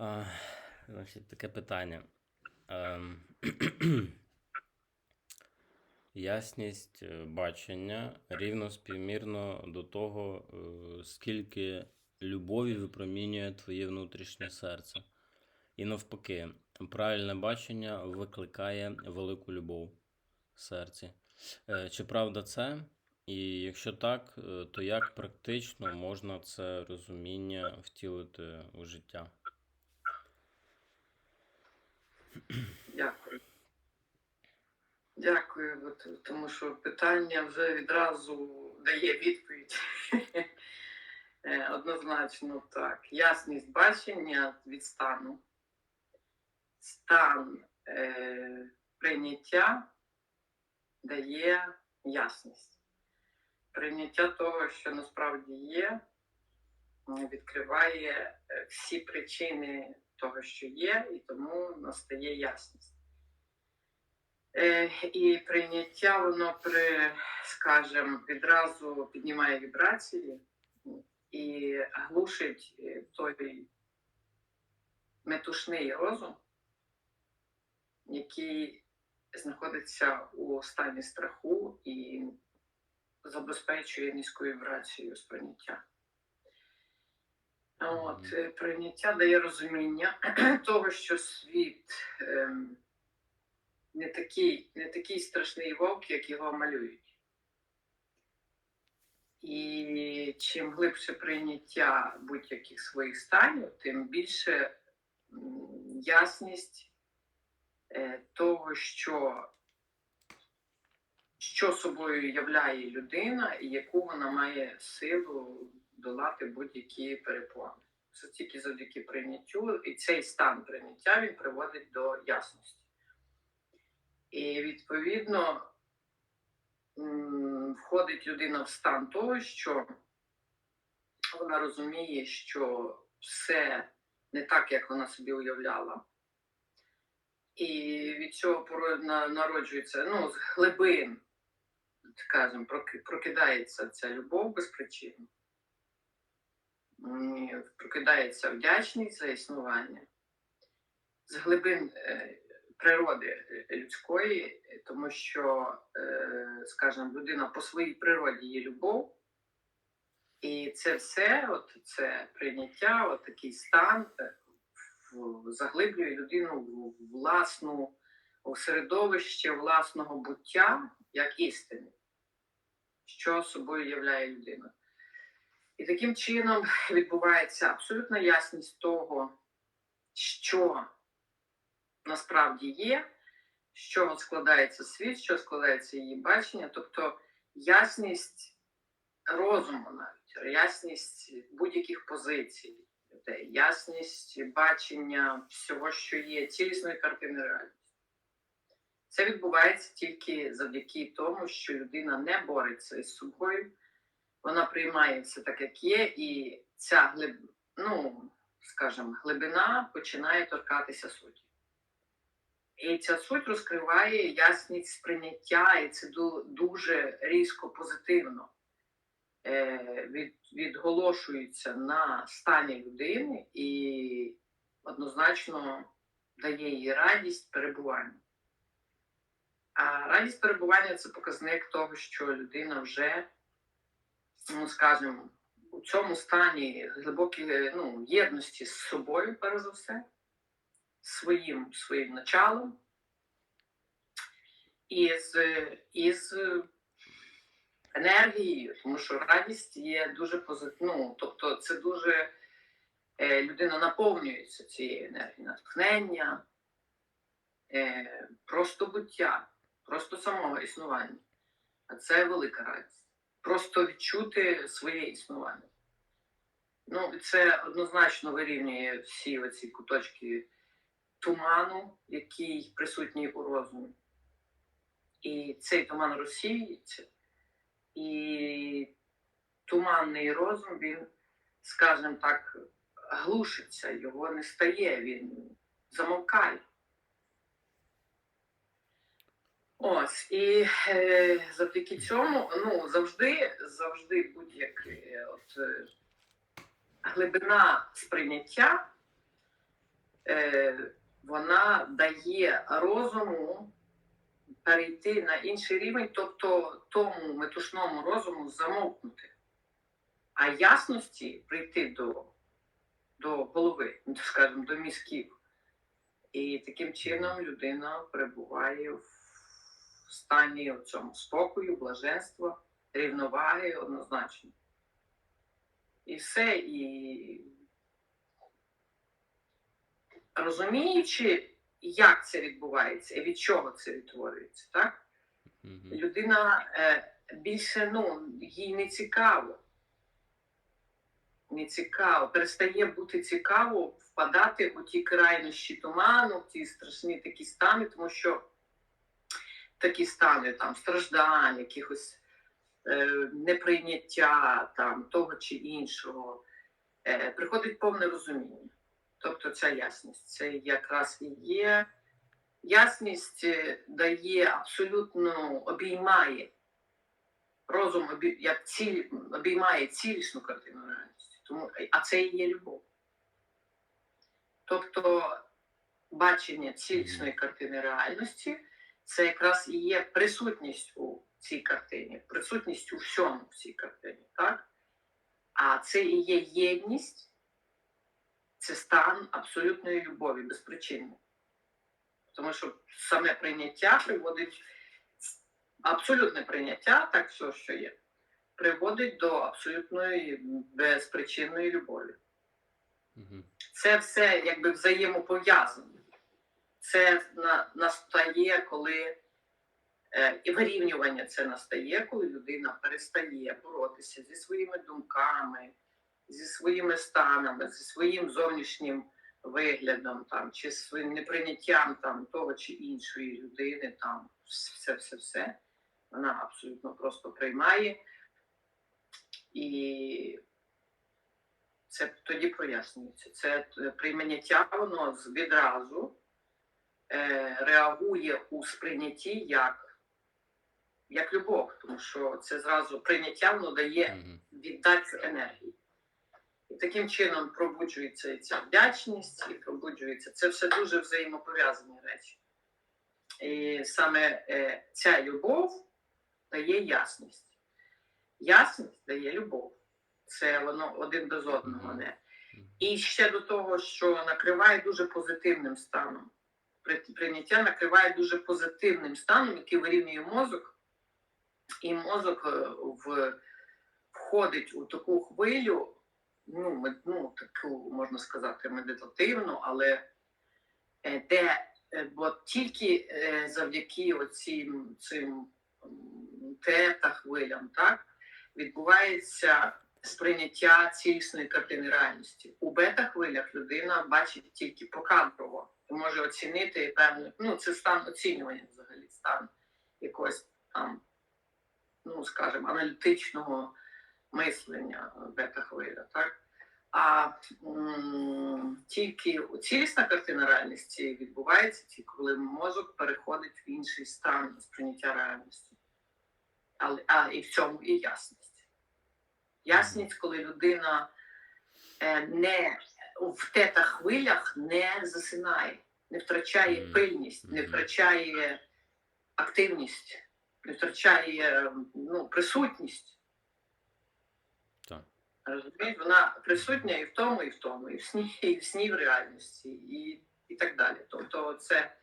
А, значить, таке питання. Ем, ясність е, бачення рівно співмірно до того, е, скільки любові випромінює твоє внутрішнє серце. І навпаки, правильне бачення викликає велику любов в серці. Е, Чи правда це? І якщо так, то як практично можна це розуміння втілити у життя? Дякую. Дякую, тому що питання вже відразу дає відповідь. Е, Однозначно так. Ясність бачення від стану. Стан е, прийняття дає ясність. Прийняття того, що насправді є, відкриває е, всі причини того, що є, і тому настає ясність. Е, і прийняття, воно при, скажімо, відразу піднімає вібрації і глушить е, той метушний розум, який знаходиться у стані страху і забезпечує низьку вібрацію сприйняття. От, е, прийняття дає розуміння того, що світ ем, не, такий, не такий страшний вовк, як його малюють. І чим глибше прийняття будь-яких своїх станів, тим більше ясність е, того, що, що собою являє людина і яку вона має силу долати будь-які перепони. Це тільки завдяки прийняттю, і цей стан прийняття він приводить до ясності. І відповідно входить людина в стан того, що вона розуміє, що все не так, як вона собі уявляла. І від цього народжується, ну, з глибин, скажімо, прокидається ця любов без причини. Прокидається вдячність за існування. З глибин е, природи людської, тому що, е, скажімо, людина по своїй природі є любов. І це все, от це прийняття, от такий стан е, заглиблює людину в власну у середовище власного буття як істини, що собою являє людина. І таким чином відбувається абсолютна ясність того, що насправді є, з чого складається світ, чого складається її бачення, тобто ясність розуму навіть, ясність будь-яких позицій, людей, ясність бачення всього, що є, цілісної картини реальності. Це відбувається тільки завдяки тому, що людина не бореться із собою, вона приймає все так, як є, і ця глиб... ну, скажімо, глибина починає торкатися суті. І ця суть розкриває ясність сприйняття, і це дуже різко позитивно е, від, відголошується на стані людини і однозначно дає їй радість перебування. А радість перебування це показник того, що людина вже, ну скажімо, у цьому стані глибокої ну, єдності з собою, перш за все, своїм своїм началом, і з, і з енергією, тому що радість є дуже позитивна. Ну, тобто, це дуже е, людина наповнюється цією енергією, натхнення, е, просто буття, просто самого існування. А це велика радість. Просто відчути своє існування. Ну, це однозначно вирівнює всі оці куточки туману, який присутній у розумі. І цей туман розсіюється, і туманний розум, він, скажімо так, глушиться, його не стає, він замовкає. Ось, і е, завдяки цьому, ну, завжди, завжди будь-яке от, е, глибина сприйняття е, вона дає розуму перейти на інший рівень, тобто тому метушному розуму замовкнути, а ясності прийти до, до голови, ну, скажімо, до мізків. І таким чином людина перебуває в стані в цьому спокою, блаженства, рівноваги однозначно. І все, і розуміючи, як це відбувається і від чого це відтворюється, так? Мгм. Людина е, більше ну, їй не цікаво. Не цікаво, перестає бути цікаво впадати у ті крайнощі туману, в ті страшні такі стани, тому що такі стани там страждань, якихось е, неприйняття там, того чи іншого, е, приходить повне розуміння. Тобто ця ясність. Це якраз і є. Ясність е, дає абсолютно обіймає розум, обі- як ціль, обіймає цілісну картину реальності. Тому, а це і є любов. Тобто бачення цілісної картини реальності це якраз і є присутність у цій картині, присутність у всьому в цій картині. Так? А це і є єдність, це стан абсолютної любові, безпричинний. Тому що саме прийняття приводить абсолютне прийняття, так все, що є, приводить до абсолютної безпричинної любові. Це все якби взаємопов'язано. Це на, настає, коли е, і вирівнювання це настає, коли людина перестає боротися зі своїми думками, зі своїми станами, зі своїм зовнішнім виглядом, там, чи своїм неприйняттям там, того чи іншої людини, там, все, все, все. Вона абсолютно просто приймає. І це тоді прояснюється. Це е, прийняття воно відразу реагує у сприйнятті як, як любов, тому що це зразу прийняття воно дає віддачу енергії. І таким чином пробуджується і ця вдячність, і пробуджується. Це все дуже взаємопов'язані речі. І саме е, ця любов дає ясність. Ясність дає любов. Це воно один без одного не. І ще до того, що накриває дуже позитивним станом. При- Прийняття накриває дуже позитивним станом, який вирівнює мозок, і мозок е, в, входить у таку хвилю, ну, ми- ну, таку, можна сказати, медитативну, але е, де е, бо тільки завдяки оцім цим тета-хвилям, так, відбувається сприйняття цілісної картини реальності. У бета-хвилях людина бачить тільки покадрово може оцінити певну, ну, це стан оцінювання взагалі, стан якогось там, ну, скажімо, аналітичного мислення бета-хвиля, так? А м, тільки цілісна картина реальності відбувається тільки коли мозок переходить в інший стан сприйняття реальності. Але а, і в цьому і ясність. Ясність, коли людина е, не в тета хвилях не засинає, не втрачає пильність, не втрачає активність, не втрачає ну, присутність. Так. Розумієш, вона присутня і в тому, і в тому, і в сні, і в сні в реальності, і, і так далі. Тобто, це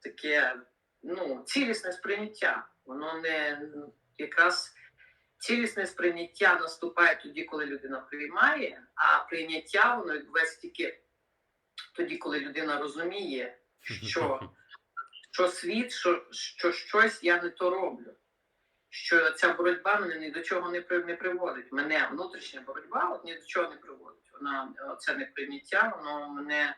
таке ну, цілісне сприйняття. Воно не якраз цілісне сприйняття наступає тоді, коли людина приймає, а прийняття воно відбувається тільки тоді, коли людина розуміє, що, що світ, що, що щось я не то роблю. Що ця боротьба мене ні до чого не, не приводить. Мене внутрішня боротьба от ні до чого не приводить. Вона це неприйняття, воно мене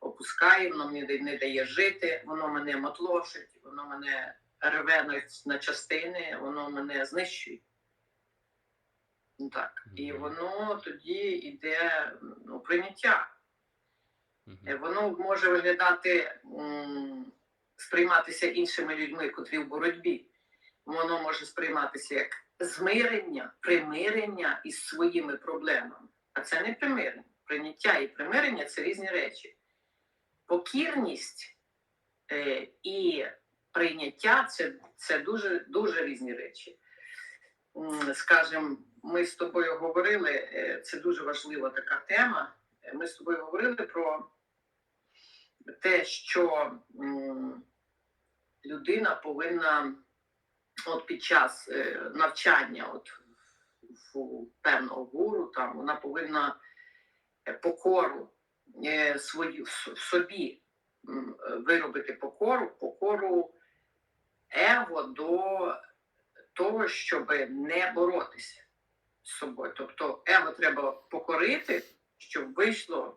опускає, воно мені не- не дає жити, воно мене мотлошить, воно мене рве на частини, воно мене знищує. Так. І воно тоді йде ну, прийняття. Е, Воно може виглядати, сприйматися іншими людьми, котрі в боротьбі. Воно може сприйматися як змирення, примирення із своїми проблемами. А це не примирення. Прийняття і примирення це різні речі. покірність е, і прийняття це, це дуже, дуже різні речі. М, Скажем, ми з тобою говорили, е, це дуже важлива така тема. Е, Ми з тобою говорили про те, що людина повинна от під час е, навчання, от в певного гуру, там вона повинна покору свою в собі виробити покору, покору его до того, щоб не боротися з собою. Тобто его треба покорити, щоб вийшло,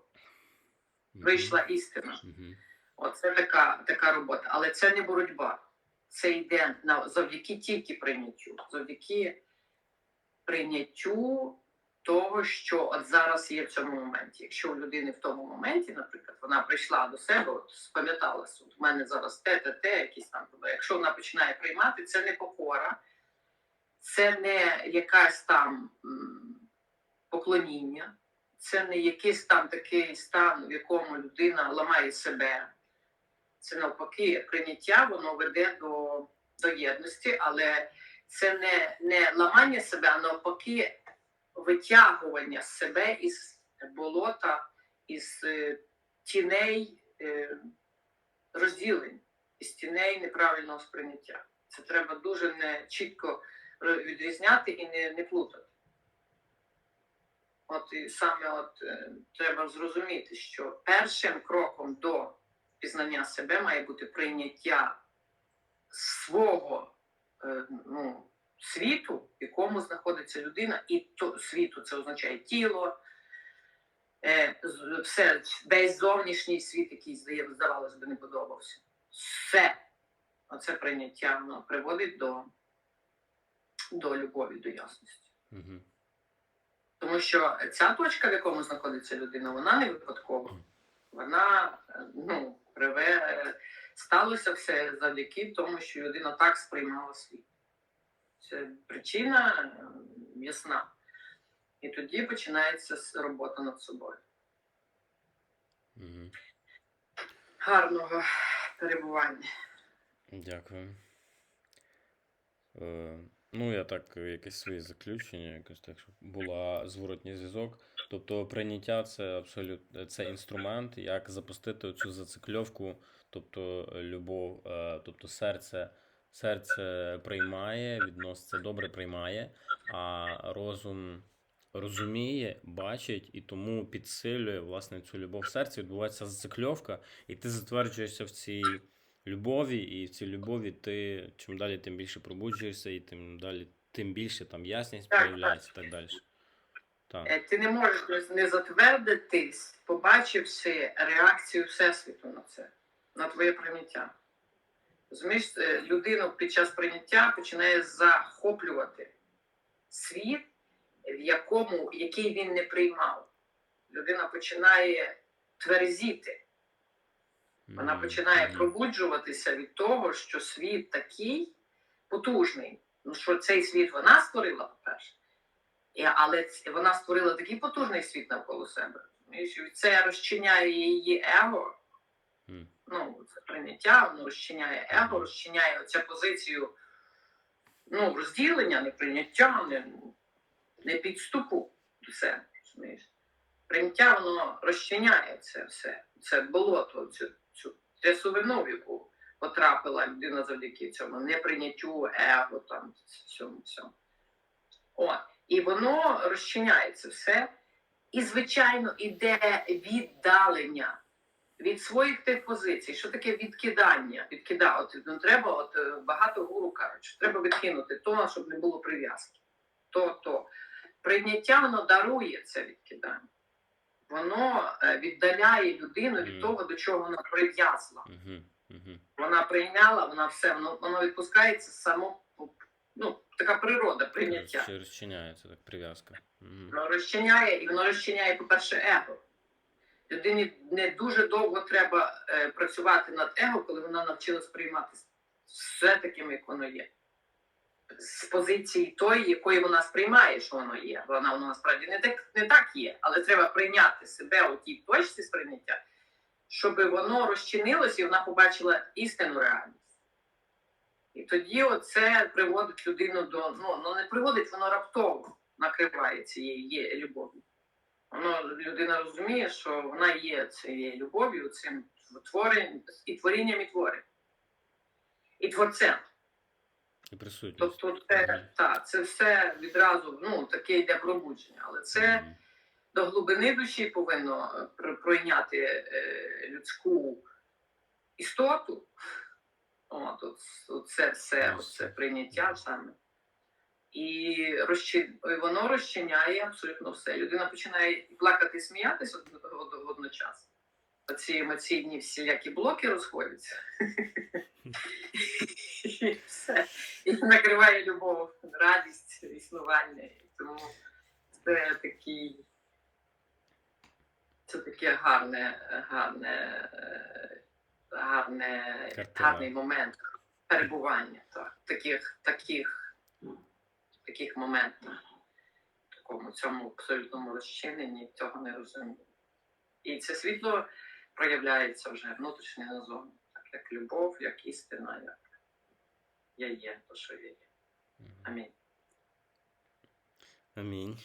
вийшла істина. Оце така, така робота. Але це не боротьба. Це йде на, завдяки тільки прийняттю. Завдяки прийняттю того, що от зараз є в цьому моменті. Якщо у людини в тому моменті, наприклад, вона прийшла до себе, от спам'яталася, от у мене зараз те, те, те, якісь там. Якщо вона починає приймати, це не покора, це не якась там поклоніння, це не якийсь там такий стан, в якому людина ламає себе. Це навпаки прийняття, воно веде до, до єдності, але це не, не ламання себе, а навпаки витягування себе із болота, із е, тіней е, розділень, із тіней неправильного сприйняття. Це треба дуже не чітко відрізняти і не, не плутати. От і саме от е, треба зрозуміти, що першим кроком до пізнання себе має бути прийняття свого е, ну, світу, в якому знаходиться людина, і то світу це означає тіло, е, все, весь зовнішній світ, який здавалось би, не подобався. Все. Оце прийняття воно приводить до, до любові, до ясності. Мгм. Тому що ця точка, в якому знаходиться людина, вона не випадкова. Вона е, ну, приве... е, сталося все завдяки тому, що людина так сприймала світ. Це причина е, ясна. І тоді починається робота над собою. Мгм. Гарного перебування. Дякую. Ну, я так, е, якесь своє заключення, якось так, щоб була зворотній зв'язок. Тобто прийняття це абсолютно це інструмент, як запустити цю зацикльовку, тобто е, любов, е, тобто серце, серце приймає, відноситься добре приймає, а розум розуміє, бачить і тому підсилює власне цю любов в серці. Відбувається зацикльовка, і ти затверджуєшся в цій любові, і в цій любові ти чим далі, тим більше пробуджуєшся, і тим далі, тим більше там ясність Так, проявляється і так далі. Так. Е, Ти не можеш не- затвердитись, побачивши реакцію Всесвіту на це, на твоє прийняття. Розумієш, е, людину під час прийняття починає захоплювати світ, в якому, який він не приймав. Людина починає тверезіти. Вона починає пробуджуватися від того, що світ такий потужний. Ну що цей світ вона створила, по-перше. Але вона створила такий потужний світ навколо себе. І це розчиняє її его. Ну, це прийняття, воно розчиняє его, розчиняє оця позицію ну, розділення, не прийняття, не, не підступу до себе. Прийняття воно розчиняє це все. Це болото, цю, цю трясовину, в яку потрапила людина завдяки цьому неприйняттю, его, там, всьому всьому. І воно розчиняється все. І, звичайно, іде віддалення від своїх тих позицій. Що таке відкидання? Відкида, от, ну, треба, от е, багато гуру кажуть, треба відкинути то, щоб не було прив'язки. То, то. Прийняття воно дарує це відкидання. Воно е, віддаляє людину від того, до чого вона прив'язла. Вона прийняла, вона все, воно, воно відпускається само, ну, така природа прийняття. Чи розчиняється так прив'язка. Воно розчиняє, і воно розчиняє, по-перше, его. Людині не дуже довго треба е, працювати над его, коли вона навчилась приймати все таким, як воно є. З позиції тої, якої вона сприймає, що воно є. Вона воно насправді не так, не так є, але треба прийняти себе у тій точці сприйняття, щоб воно розчинилось і вона побачила істинну реальність. І тоді оце приводить людину до. Ну, ну не приводить, воно раптово накриває цією любов'ю. Воно людина розуміє, що вона є цією любов'ю, цим творенням, і творінням, і творенням. І творцем. І присутність. Тобто, це, та, це все відразу ну, таке йде пробудження, але це Мгм. до глибини душі повинно е, пройняти е, людську істоту. От, от, от це все, це прийняття саме. І розчи... воно розчиняє абсолютно все. Людина починає плакати, і сміятися од- Оці емоційні всілякі блоки розходяться. І все. І накриває любов, радість, існування. Тому це такий. Це таке гарне, гарне, гарне, Картина. гарний момент перебування. Так. Таких, таких, таких моментів. В такому цьому абсолютному розчиненні цього не розумію. І це світло проявляється вже внутрішньо назовні, так як любов, як істина, як я є, то що я є. Амінь. Амінь.